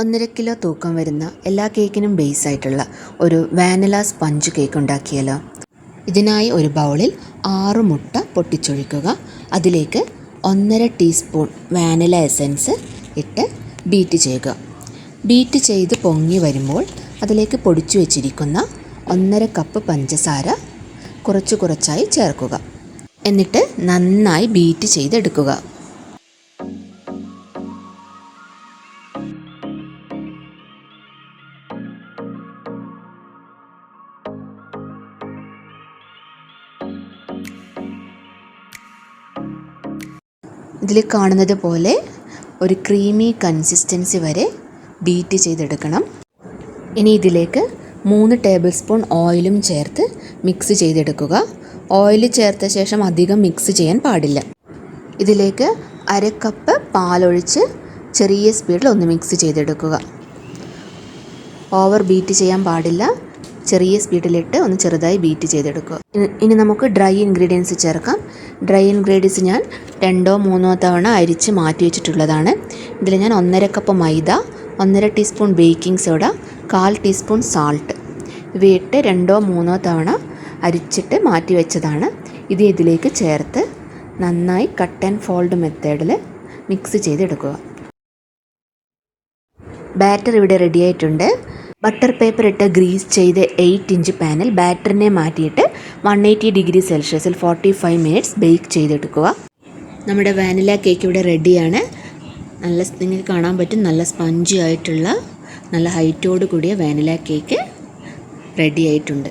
ഒന്നര കിലോ തൂക്കം വരുന്ന എല്ലാ കേക്കിനും ബേസ് ആയിട്ടുള്ള ഒരു വാനില സ്പഞ്ച് കേക്ക് ഉണ്ടാക്കിയാലോ ഇതിനായി ഒരു ബൗളിൽ ആറ് മുട്ട പൊട്ടിച്ചൊഴിക്കുക. അതിലേക്ക് ഒന്നര ടീസ്പൂൺ വാനില എസൻസ് ഇട്ട് ബീറ്റ് ചെയ്യുക. ബീറ്റ് ചെയ്ത് പൊങ്ങി വരുമ്പോൾ അതിലേക്ക് പൊടിച്ചു വെച്ചിരിക്കുന്ന ഒന്നര കപ്പ് പഞ്ചസാര കുറച്ച് കുറച്ചായി ചേർക്കുക. എന്നിട്ട് നന്നായി ബീറ്റ് ചെയ്തെടുക്കുക. ഇതിൽ കാണുന്നത് പോലെ ഒരു ക്രീമി കൺസിസ്റ്റൻസി വരെ ബീറ്റ് ചെയ്തെടുക്കണം. ഇനി ഇതിലേക്ക് മൂന്ന് ടേബിൾ സ്പൂൺ ഓയിലും ചേർത്ത് മിക്സ് ചെയ്തെടുക്കുക. ഓയിൽ ചേർത്ത ശേഷം അധികം മിക്സ് ചെയ്യാൻ പാടില്ല. ഇതിലേക്ക് അര കപ്പ് പാലൊഴിച്ച് ചെറിയ സ്പീഡിൽ ഒന്ന് മിക്സ് ചെയ്തെടുക്കുക. ഓവർ ബീറ്റ് ചെയ്യാൻ പാടില്ല. ചെറിയ സ്പീഡിലിട്ട് ഒന്ന് ചെറുതായി ബീറ്റ് ചെയ്തെടുക്കുക. ഇനി- നമുക്ക് ഡ്രൈ ഇൻഗ്രീഡിയൻസ് ചേർക്കാം. ഡ്രൈ ഇൻഗ്രീഡിയൻസ് ഞാൻ രണ്ടോ മൂന്നോ തവണ അരിച്ച് മാറ്റി വെച്ചിട്ടുള്ളതാണ്. ഇതിൽ ഞാൻ ഒന്നര കപ്പ് മൈദ ഒന്നര ടീസ്പൂൺ ബേക്കിംഗ് സോഡ കാൽ ടീസ്പൂൺ സാൾട്ട് ഇവയിട്ട് രണ്ടോ മൂന്നോ തവണ അരിച്ചിട്ട് മാറ്റി വെച്ചതാണ്. ഇത് ഇതിലേക്ക് ചേർത്ത് നന്നായി കട്ട് ആൻഡ് ഫോൾഡ് മെത്തേഡിൽ മിക്സ് ചെയ്തെടുക്കുക. ബാറ്റർ ഇവിടെ റെഡി ആയിട്ടുണ്ട്. ബട്ടർ പേപ്പർ ഇട്ട് ഗ്രീസ് ചെയ്ത് എയ്റ്റ് ഇഞ്ച് പാനൽ ബാറ്ററിനെ മാറ്റിയിട്ട് വൺ എയ്റ്റി ഡിഗ്രി സെൽഷ്യസിൽ ഫോർട്ടി ഫൈവ് മിനിറ്റ്സ് ബേക്ക് ചെയ്തെടുക്കുക. നമ്മുടെ വാനില കേക്ക് ഇവിടെ റെഡിയാണ് നല്ല നിങ്ങൾക്ക് കാണാൻ പറ്റും നല്ല സ്പഞ്ചി ആയിട്ടുള്ള നല്ല ഹൈറ്റോട് കൂടിയ വാനില കേക്ക് റെഡി ആയിട്ടുണ്ട്.